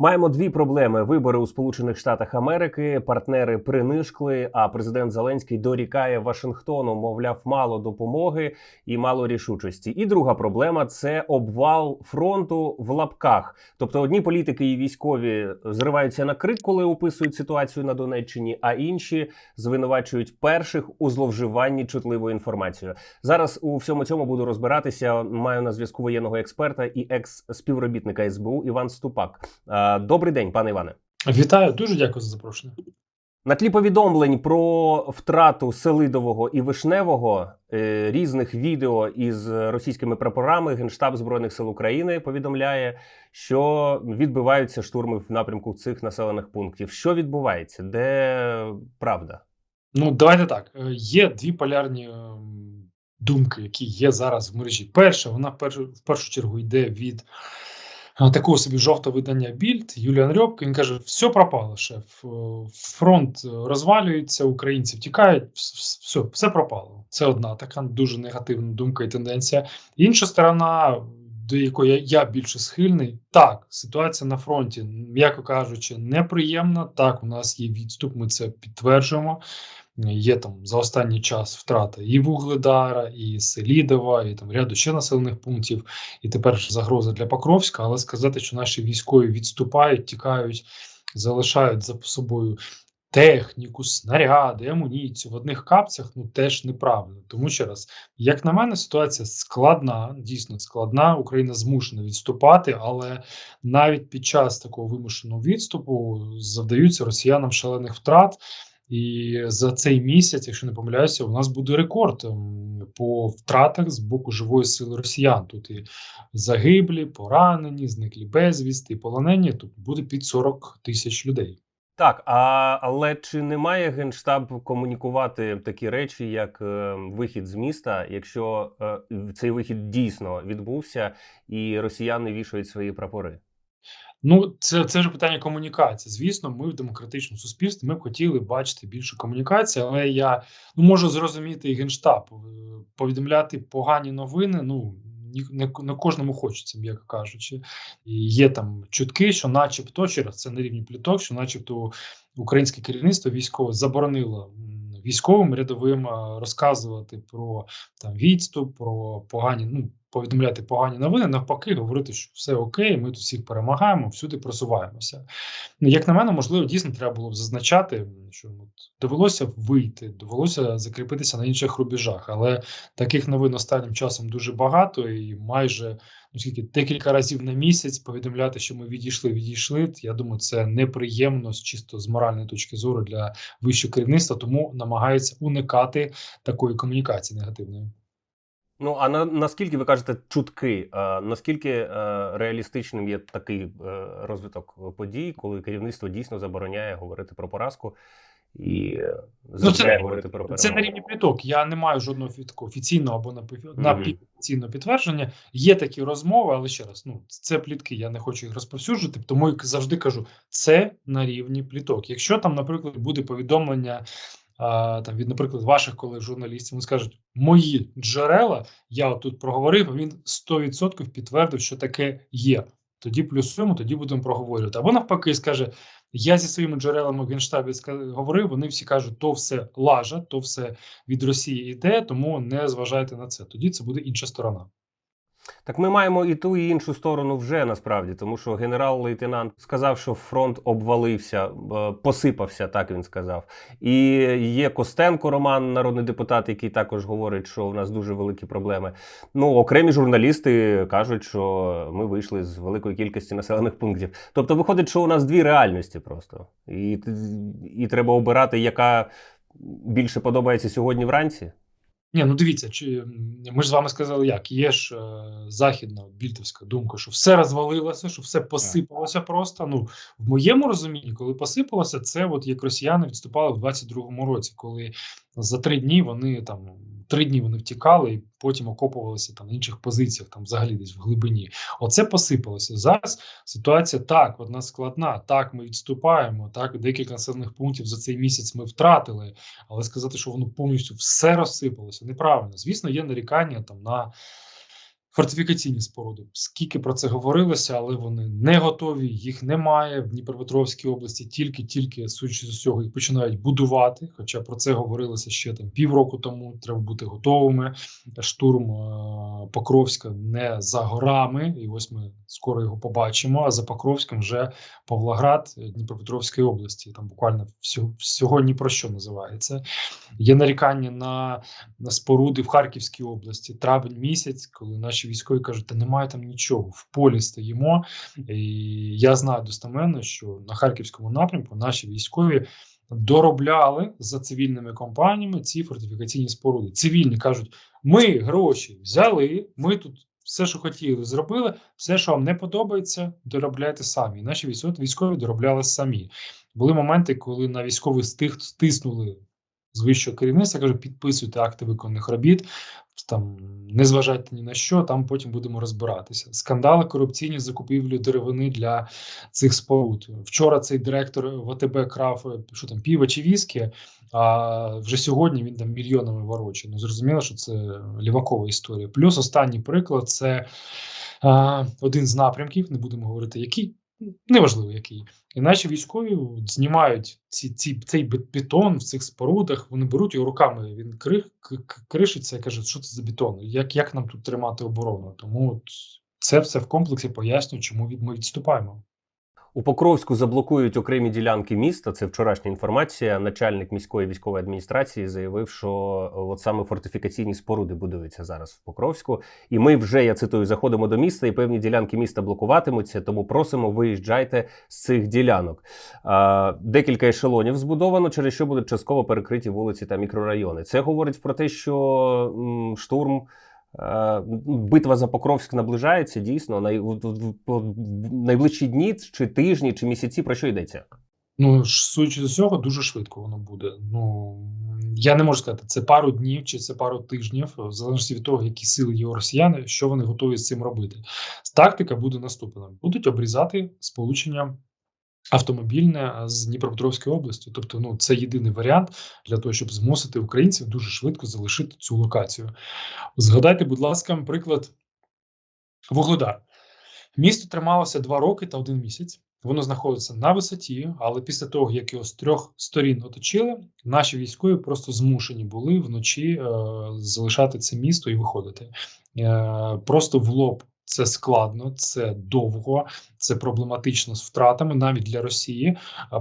Маємо дві проблеми: вибори у Сполучених Штатах Америки. Партнери принишкли. А президент Зеленський дорікає Вашингтону, мовляв, мало допомоги і мало рішучості. І друга проблема це обвал фронту в лапках. Тобто, одні політики і військові зриваються на крик, коли описують ситуацію на Донеччині, а інші звинувачують перших у зловживанні чутливою інформацією. Зараз у всьому цьому буду розбиратися. Маю на зв'язку воєнного експерта і екс-співробітника СБУ Іван Ступак. Добрий день, пане Іване. Вітаю, дуже дякую за запрошення. На тлі повідомлень про втрату Селидового і Вишневого е, різних відео із російськими прапорами Генштаб Збройних сил України повідомляє, що відбиваються штурми в напрямку цих населених пунктів. Що відбувається? Де правда? Ну, давайте так. Е, Є дві полярні ем, думки, які є зараз в мережі. Перша, вона в першу, в першу чергу йде від такого собі жовтого видання Більд Юліан Рьобко. Він каже: все пропало, шеф. Е, Фронт розвалюється, українці втікають, все, все пропало. Це одна така дуже негативна думка і тенденція. Інша сторона, до якої я більше схильний, так, ситуація на фронті, м'яко кажучи, неприємна. Так, у нас є відступ, ми це підтверджуємо. Є там за останній час втрата і Вугледара, і Селідова, і там ряду ще населених пунктів, і тепер загроза для Покровська. Але сказати, що наші військові відступають, тікають, залишають за собою техніку, снаряди, амуніцію в одних капцях, ну теж неправильно. Тому ще раз, як на мене, ситуація складна, дійсно складна. Україна змушена відступати, але навіть під час такого вимушеного відступу завдаються росіянам шалених втрат. І за цей місяць, якщо не помиляюся, у нас буде рекорд ем, по втратах з боку живої сили росіян. Тут і загиблі, поранені, зниклі безвісти, полонені. Тут буде під 40 тисяч людей. Так, а але чи не має генштаб комунікувати такі речі, як е, вихід з міста, якщо е, цей вихід дійсно відбувся, і росіяни вішають свої прапори? Ну, це, це ж питання комунікації. Звісно, ми в демократичному суспільстві ми б хотіли бачити більше комунікації, але я ну, можу зрозуміти і генштаб Е, повідомляти погані новини. Ну не, не кожному хочеться, м'яко кажучи. І є там чутки, що, начебто, через це на рівні пліток, що, начебто, українське керівництво військове заборонило військовим рядовим е, розказувати про там відступ, про погані, ну повідомляти погані новини, навпаки, говорити, що все окей, ми тут всіх перемагаємо, всюди просуваємося. Ну, як на мене, можливо, дійсно треба було б зазначати, що довелося вийти, довелося закріпитися на інших рубежах. Але таких новин останнім часом дуже багато, і майже ну, скільки декілька разів на місяць повідомляти, що ми відійшли, відійшли. Я думаю, це неприємно чисто з моральної точки зору для вищого керівництва, тому намагається уникати такої комунікації негативної. Ну а на наскільки ви кажете чутки? А, наскільки е, реалістичним є такий е, розвиток подій, коли керівництво дійсно забороняє говорити про поразку і е, забороняє говорити про перемогу? Це на рівні пліток. Я не маю жодного фі- такого офіційного або Мгм. напівофіційного підтвердження. Є такі розмови, але ще раз, ну це плітки. Я не хочу їх розповсюджувати, тому я завжди кажу, це на рівні пліток. Якщо там, наприклад, буде повідомлення. Там від, наприклад, ваших колег журналістів вони скажуть, мої джерела, я тут проговорив, він 100% підтвердив, що таке є. Тоді плюсуємо, тоді будемо проговорювати. Або навпаки, скаже: я зі своїми джерелами в Генштабі говорив, вони всі кажуть, то все лажа, то все від Росії йде, тому не зважайте на це. Тоді це буде інша сторона. Так ми маємо і ту, і іншу сторону вже насправді, тому що генерал-лейтенант сказав, що фронт обвалився, е, посипався, так він сказав. І є Костенко Роман, народний депутат, який також говорить, що в нас дуже великі проблеми. Ну, окремі журналісти кажуть, що ми вийшли з великої кількості населених пунктів. Тобто, виходить, що у нас дві реальності просто, і, і треба обирати, яка більше подобається сьогодні вранці. Ні, ну дивіться, чи ми ж з вами сказали, як є ж е, західна більтовська думка, що все розвалилося, що все посипалося просто. Ну в моєму розумінні, коли посипалося, це от як росіяни відступали в 22-му році, коли за три дні вони там три дні вони втікали і потім окопувалися там на інших позиціях, там взагалі десь в глибині. Оце посипалося. Зараз ситуація так, одна складна. Так, ми відступаємо. Так, декілька населених пунктів за цей місяць ми втратили. Але сказати, що воно повністю все розсипалося, неправильно. Звісно, є нарікання там на Фортифікаційні споруди. Скільки про це говорилося, але вони не готові, їх немає в Дніпропетровській області. Тільки-тільки судячи з усього, їх починають будувати. Хоча про це говорилося ще там півроку тому. Треба бути готовими. Штурм е, Покровська не за горами, і ось ми скоро його побачимо. А за Покровськом вже Павлоград Дніпропетровської області. Там буквально всього ні про що називається. Є нарікання на, на споруди в Харківській області. Травень місяць, коли наші військові кажуть, та немає там нічого, в полі стоїмо. І я знаю достеменно, що на харківському напрямку наші військові доробляли за цивільними компаніями ці фортифікаційні споруди. Цивільні кажуть: ми гроші взяли, ми тут. Все, що хотіли, зробили. Все, що вам не подобається, доробляйте самі. Наші військові доробляли самі. Були моменти, коли на військових стих стиснули з вищого керівництва, кажуть, підписуйте акти виконаних робіт, там не зважайте ні на що, там потім будемо розбиратися. Скандали корупційні закупівлі деревини для цих споруд. Вчора цей директор ВТБ крав що там піва чи віскі, а вже сьогодні він там мільйонами ворочає. Ну зрозуміло, що це лівакова історія. Плюс останній приклад це а, один з напрямків, не будемо говорити, який. Неважливо, який і наші військові знімають ці, ці цей бетон в цих спорудах. Вони беруть його руками. Він крих, кришиться і каже, що це за бетон? Як як нам тут тримати оборону? Тому от це все в комплексі пояснює, чому від ми відступаємо. У Покровську заблокують окремі ділянки міста. Це вчорашня інформація. Начальник міської військової адміністрації заявив, що от саме фортифікаційні споруди будуються зараз в Покровську. І ми вже я цитую заходимо до міста, і певні ділянки міста блокуватимуться. Тому просимо, виїжджайте з цих ділянок. А, Декілька ешелонів збудовано, через що будуть частково перекриті вулиці та мікрорайони. Це говорить про те, що м, штурм. Битва за Покровськ наближається дійсно най... найближчі дні, чи тижні, чи місяці про що йдеться? Ну судячи з усього, дуже швидко воно буде. Ну я не можу сказати, це пару днів чи це пару тижнів, в залежності від того, які сили є у росіяни, що вони готові з цим робити. Тактика буде наступна: будуть обрізати сполучення автомобільне з Дніпропетровської області. Тобто, ну це єдиний варіант для того, щоб змусити українців дуже швидко залишити цю локацію. Згадайте, будь ласка, приклад Вугледар. Місто трималося два роки та один місяць. Воно знаходиться на висоті, але після того, як його з трьох сторін оточили, наші військові просто змушені були вночі е, залишати це місто і виходити. Е, Просто в лоб це складно, це довго, це проблематично з втратами навіть для Росії.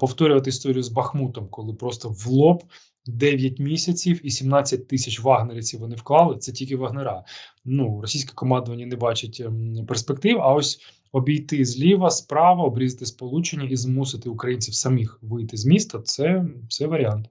Повторювати історію з Бахмутом, коли просто в лоб 9 місяців і 17 тисяч вагнерівців вони вклали. Це тільки вагнера. Ну російське командування не бачить ем, перспектив. А ось обійти зліва, справа, обрізати сполучення і змусити українців самих вийти з міста. Це, Це варіант.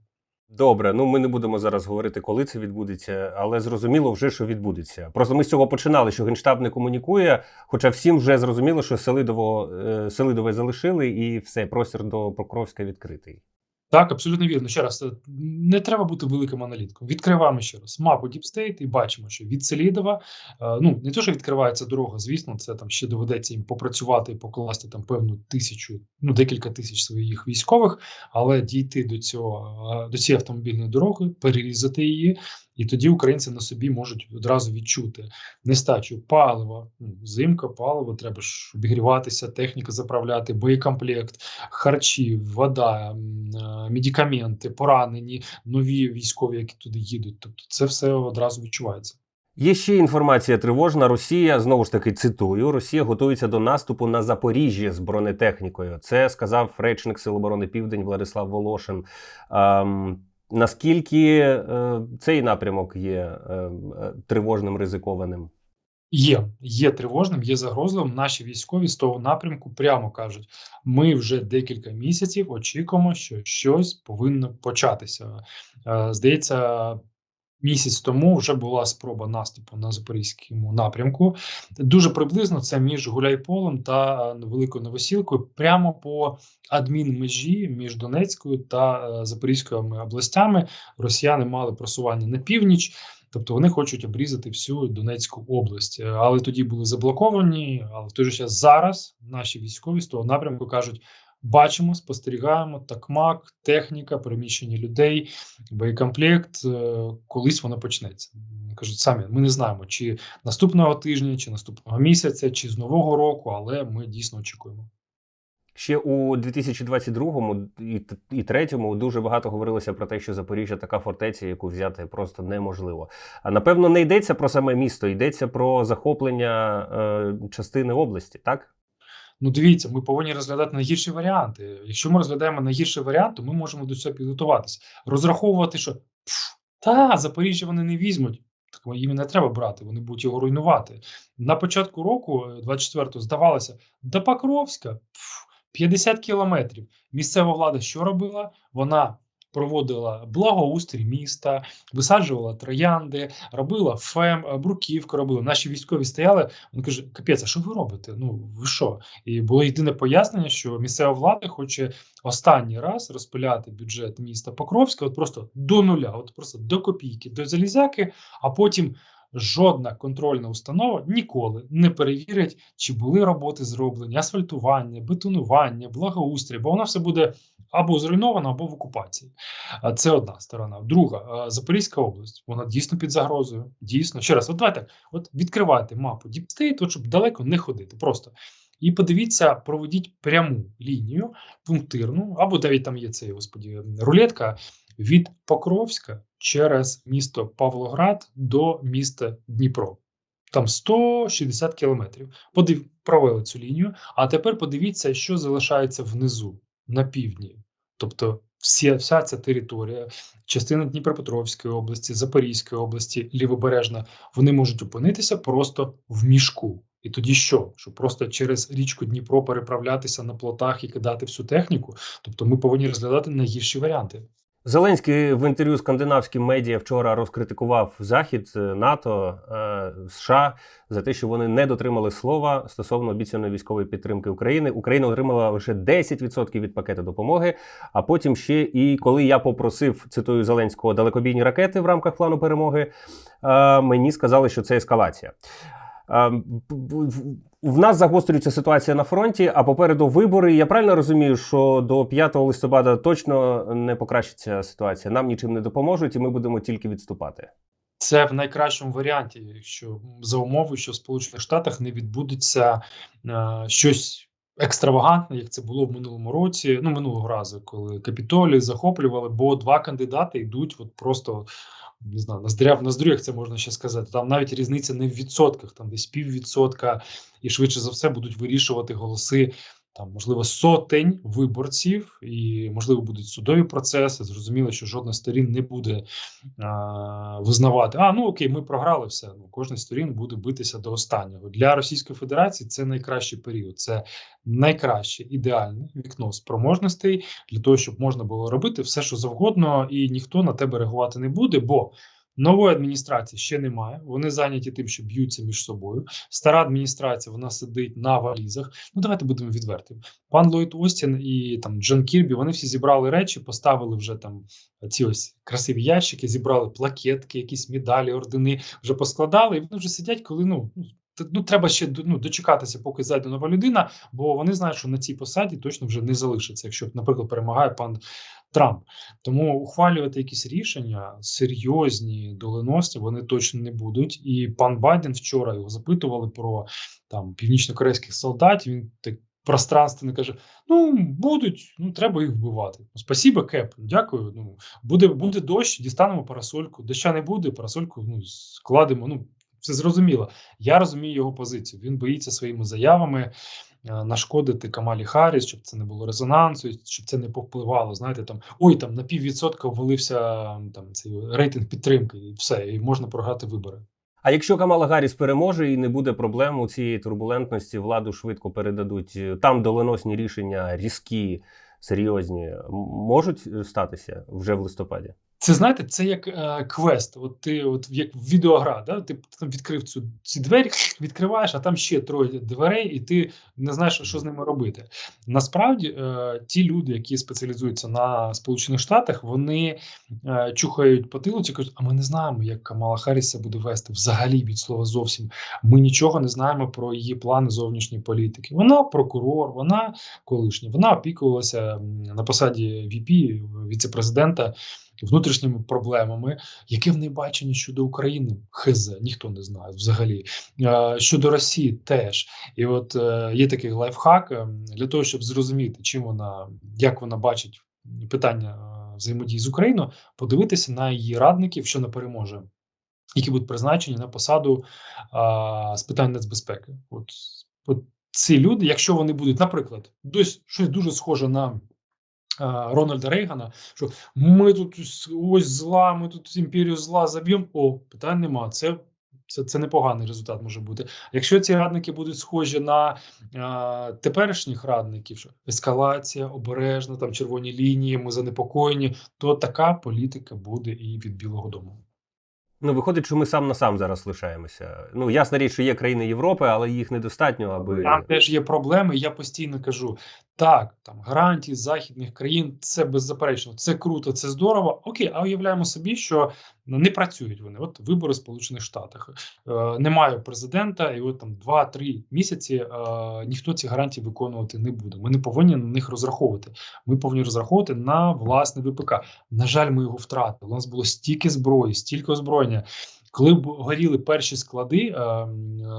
Добре, ну ми не будемо зараз говорити, коли це відбудеться, але зрозуміло вже, що відбудеться. Просто ми з цього починали, що генштаб не комунікує. Хоча всім вже зрозуміло, що Селидово е, Селидове залишили, і все, простір до Покровська відкритий. Так, абсолютно вірно. Ще раз, е, не треба бути великим аналітком. Відкриваємо ще раз мапу Діпстейт і бачимо, що від Селідова, е, ну не то, що відкривається дорога, звісно, це там ще доведеться їм попрацювати і покласти там певну тисячу, ну декілька тисяч своїх військових, але дійти до цього до цієї автомобільної дороги, перерізати її, і тоді українці на собі можуть одразу відчути нестачу палива, ну, зимка, паливо, треба ж обігріватися, техніка заправляти, боєкомплект, харчі, вода, медикаменти, поранені, нові військові, які туди їдуть. Тобто, це все одразу відчувається. Є ще інформація тривожна. Росія знову ж таки цитую: Росія готується до наступу на Запоріжжя з бронетехнікою. Це сказав речник Сил оборони Південь Владислав Волошин. Ем, Наскільки е, цей напрямок є е, е, тривожним ризикованим? Є, є тривожним, є загрозливим. Наші військові з того напрямку прямо кажуть: ми вже декілька місяців очікуємо, що щось повинно початися. Е, здається, Місяць тому вже була спроба наступу на запорізькому напрямку. Дуже приблизно це між Гуляйполем та Великою Новосілкою, прямо по адмінмежі між Донецькою та е, Запорізькою областями. Росіяни мали просування на північ. Тобто вони хочуть обрізати всю Донецьку область, Е, але тоді були заблоковані. Але в той же час зараз наші військові з того напрямку кажуть: бачимо, спостерігаємо такмак, техніка, переміщення людей, боєкомплект. е, Колись воно почнеться. Кажуть самі, ми не знаємо, чи наступного тижня, чи наступного місяця, чи з нового року, але ми дійсно очікуємо. Ще у 2022 і, т- і 2003 дуже багато говорилося про те, що Запоріжжя така фортеця, яку взяти просто неможливо. А напевно, не йдеться про саме місто, йдеться про захоплення е, частини області, так? Ну, дивіться, ми повинні розглядати найгірші варіанти. Якщо ми розглядаємо найгірший варіант, то ми можемо до цього підготуватися. Розраховувати, що та Запоріжжя вони не візьмуть. Так їм не треба брати, вони будуть його руйнувати. На початку року, е, 24-го, здавалося, до Покровська пф, 50 кілометрів. Місцева влада що робила? Вона проводила благоустрій міста, висаджувала троянди, робила ФЕМ, е, бруківку робила. Наші військові стояли. Він каже: Капець, а що ви робите? Ну ви що? І було єдине пояснення, що місцева влада хоче останній раз розпиляти бюджет міста Покровська, от просто до нуля, от просто до копійки, до залізяки, а потім. Жодна контрольна установа ніколи не перевірить, чи були роботи зроблені, асфальтування, бетонування, благоустрій, бо воно все буде або зруйновано, або в окупації. Це одна сторона. Друга Запорізька область, вона дійсно під загрозою. Дійсно, ще раз, от давайте, от відкривайте мапу Діпстейт, от щоб далеко не ходити. Просто і подивіться, проведіть пряму лінію, пунктирну, або навіть там є цей господі рулетка від Покровська через місто Павлоград до міста Дніпро. Там 160 кілометрів. Подив... Провели цю лінію. А тепер подивіться, що залишається внизу на півдні. Тобто, всі, вся ця територія, частина Дніпропетровської області, Запорізької області, лівобережна, вони можуть опинитися просто в мішку. І тоді що? Що просто через річку Дніпро переправлятися на плотах і кидати всю техніку? Тобто, ми повинні розглядати найгірші варіанти. Зеленський в інтерв'ю скандинавським медіа вчора розкритикував Захід, е, НАТО, е, США за те, що вони не дотримали слова стосовно обіцяної військової підтримки України. Україна отримала лише 10% від пакету допомоги. А потім ще і коли я попросив цитую Зеленського далекобійні ракети в рамках плану перемоги, е, мені сказали, що це ескалація. В- нас загострюється ситуація на фронті, а попереду вибори. Я правильно розумію, що до 5 листопада точно не покращиться ситуація. Нам нічим не допоможуть, і ми будемо тільки відступати. Це в найкращому варіанті, якщо за умови, що в Сполучених Штатах не відбудеться е, щось екстравагантне, як це було в минулому році. Ну минулого разу, коли капітолій захоплювали, бо два кандидати йдуть, от просто не знаю, ноздря в ноздрю, це можна ще сказати. Там навіть різниця не в відсотках, там десь піввідсотка, і швидше за все будуть вирішувати голоси. Там можливо сотень виборців, і можливо будуть судові процеси. Зрозуміло, що жодна сторін не буде а, визнавати. А ну окей, ми програли все. Ну кожна сторін буде битися до останнього. Для Російської Федерації це найкращий період. Це найкраще ідеальне вікно спроможностей для того, щоб можна було робити все, що завгодно, і ніхто на тебе реагувати не буде. Бо нової адміністрації ще немає. Вони зайняті тим, що б'ються між собою. Стара адміністрація вона сидить на валізах. Ну давайте будемо відвертим. Пан Ллойд Остін і там Джон Кірбі. Вони всі зібрали речі, поставили вже там ці ось красиві ящики, зібрали плакетки, якісь медалі, ордени вже поскладали, і вони вже сидять, коли ну. Ну, треба ще ну, дочекатися, поки зайде нова людина, бо вони знають, що на цій посаді точно вже не залишиться, якщо, наприклад, перемагає пан Трамп. Тому ухвалювати якісь рішення серйозні, доленосні, вони точно не будуть. І пан Байден вчора його запитували про там північно-корейських солдатів. Він так пространственно каже: Ну будуть, ну треба їх вбивати. Ну, спасіба, Кеп. Дякую. Ну буде буде дощ, дістанемо парасольку. Доща не буде, парасольку ну складемо. Ну все зрозуміло. Я розумію його позицію. Він боїться своїми заявами. е, Нашкодити Камалі Харріс, щоб це не було резонансу, щоб це не повпливало. Знаєте, там ой, там на піввідсотка ввалився там цей рейтинг підтримки, і все, і можна програти вибори. А якщо Камала Гарріс переможе і не буде проблем у цієї турбулентності, владу швидко передадуть. Там доленосні рішення різкі, серйозні, можуть статися вже в листопаді. Це знаєте, це як е, квест. От ти, от як відеогра, да? ти там відкрив цю ці двері, відкриваєш, а там ще троє дверей, і ти не знаєш, що з ними робити. Насправді, е, ті люди, які спеціалізуються на Сполучених Штатах, вони е, чухають потилиці, кажуть, а ми не знаємо, як Камала Харріс себе буде вести взагалі від слова зовсім. Ми нічого не знаємо про її плани зовнішньої політики. Вона прокурор, вона колишня, вона опікувалася на посаді VP, віце-президента внутрішніми проблемами, яке в неї бачення щодо України? Хз, ніхто не знає взагалі. Щодо Росії теж. І от е, є такий лайфхак е, для того, щоб зрозуміти, чим вона, як вона бачить питання е, взаємодії з Україною, подивитися на її радників, що не переможе. Які будуть призначені на посаду а, з питань нацбезпеки, от, от ці люди, якщо вони будуть, наприклад, десь щось дуже схоже на Рональда Рейгана, що ми тут ось зла, ми тут імперію зла заб'ємо. О, питань нема. Це, це, це непоганий результат може бути. Якщо ці радники будуть схожі на а, теперішніх радників, що ескалація, обережна, там червоні лінії, ми занепокоєні, то така політика буде і від Білого Дому. Ну, виходить, що ми сам на сам зараз лишаємося. Ну, ясна річ, що є країни Європи, але їх недостатньо, аби. Там теж є проблеми. Я постійно кажу: так, там гарантії західних країн це беззаперечно, це круто, це здорово. Окей, а уявляємо собі, що не працюють вони. От вибори в Сполучених Штатах е, немає президента, і от там 2-3 місяці е, ніхто ці гарантії виконувати не буде. Ми не повинні на них розраховувати. Ми повинні розраховувати на власне ВПК. На жаль, ми його втратили. У нас було стільки зброї, стільки озброєння. Коли б горіли перші склади е,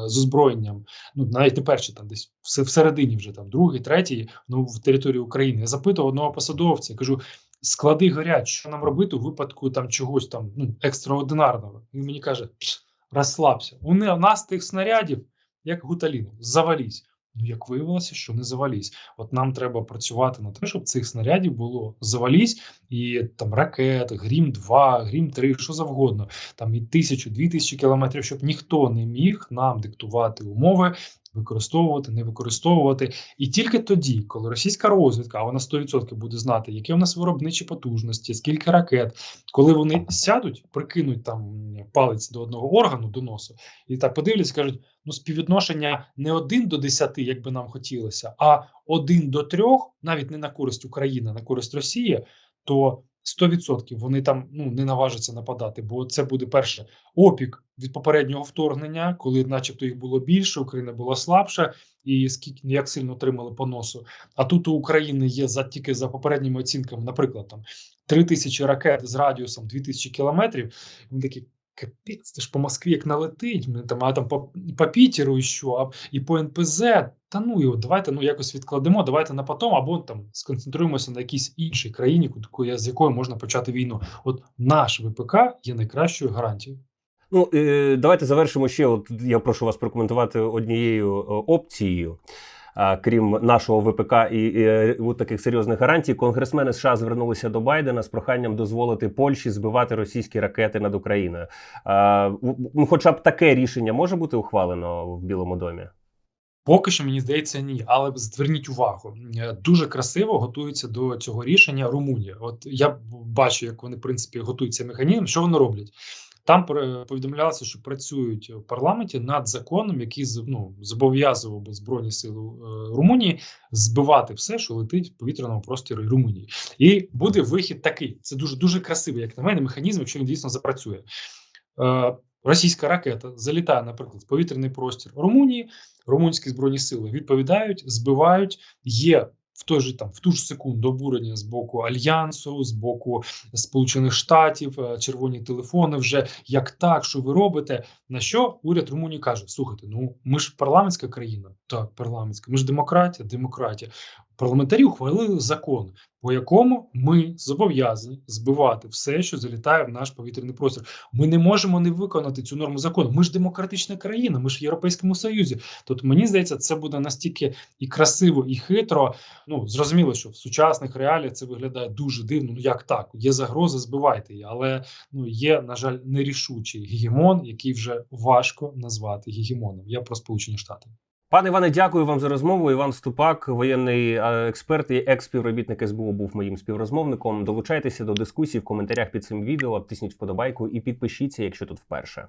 з озброєнням, ну навіть не перші, там десь всередині вже там другий, третій, ну в території України. Я запитував одного посадовця, кажу: склади горять, що нам робити у випадку там чогось там ну екстраординарного. Він мені каже: розслабся. У нас тих снарядів, як гуталіну, завалізь. Ну, як виявилося, що не завалізь. От нам треба працювати на те, щоб цих снарядів було завалізь, і там ракет, грім 2 грім 3 що завгодно, там і тисячу, дві тисячі кілометрів, щоб ніхто не міг нам диктувати умови. Використовувати, не використовувати, і тільки тоді, коли російська розвідка, а вона 100% буде знати, які у нас виробничі потужності, скільки ракет, коли вони сядуть, прикинуть там палець до одного органу до носу, і так подивляться, кажуть: ну співвідношення не один до 10, як би нам хотілося, а один до трьох, навіть не на користь України, а на користь Росії, то 100% вони там ну не наважаться нападати, бо це буде перше опік від попереднього вторгнення, коли, начебто, їх було більше, Україна була слабша, і скільки як сильно отримали по носу. А тут у України є за тільки за попередніми оцінками, наприклад, там 3 тисячі ракет з радіусом 2000 кілометрів. Вони такі. Капець, це ж по Москві як налетить, там, а там по, по Пітеру і що, а, і по НПЗ. Та ну його, давайте ну якось відкладемо, давайте на потом, або там сконцентруємося на якійсь іншій країні, з якою можна почати війну. От наш ВПК є найкращою гарантією. Ну, е, давайте завершимо ще. От я прошу вас прокоментувати однією е, опцією. Крім нашого ВПК і, і, і таких серйозних гарантій, конгресмени США звернулися до Байдена з проханням дозволити Польщі збивати російські ракети над Україною. А, ну, хоча б таке рішення може бути ухвалено в Білому домі. Поки що мені здається, ні, але зверніть увагу, дуже красиво готуються до цього рішення Румунія. От я бачу, як вони в принципі готуються механізм. Що вони роблять? Там повідомлялося, що працюють в парламенті над законом, який ну, зобов'язував би збройні сили Румунії збивати все, що летить в повітряному просторі Румунії, і буде вихід такий. Це дуже дуже красивий, як на мене, механізм, якщо він дійсно запрацює. Російська ракета залітає, наприклад, в повітряний простір Румунії. Румунські збройні сили відповідають, збивають. Є в той же там в ту ж секунду обурення з боку альянсу, з боку Сполучених Штатів, червоні телефони. Вже як так, що ви робите? На що уряд Румунії каже: слухайте, ну ми ж парламентська країна, так парламентська. Ми ж демократія, демократія. Парламентарі ухвалили закон, по якому ми зобов'язані збивати все, що залітає в наш повітряний простір. Ми не можемо не виконати цю норму закону. Ми ж демократична країна, ми ж в Європейському Союзі. Тобто, мені здається, це буде настільки і красиво, і хитро. Ну зрозуміло, що в сучасних реаліях це виглядає дуже дивно. Ну як так? Є загроза, збивайте її, але ну є, на жаль, нерішучий гегемон, який вже важко назвати гегемоном. Я про Сполучені Штати. Пане Іване, дякую вам за розмову. Іван Ступак, воєнний е, експерт і екс-співробітник СБУ, був моїм співрозмовником. Долучайтеся до дискусії в коментарях під цим відео, тисніть вподобайку і підпишіться, якщо тут вперше.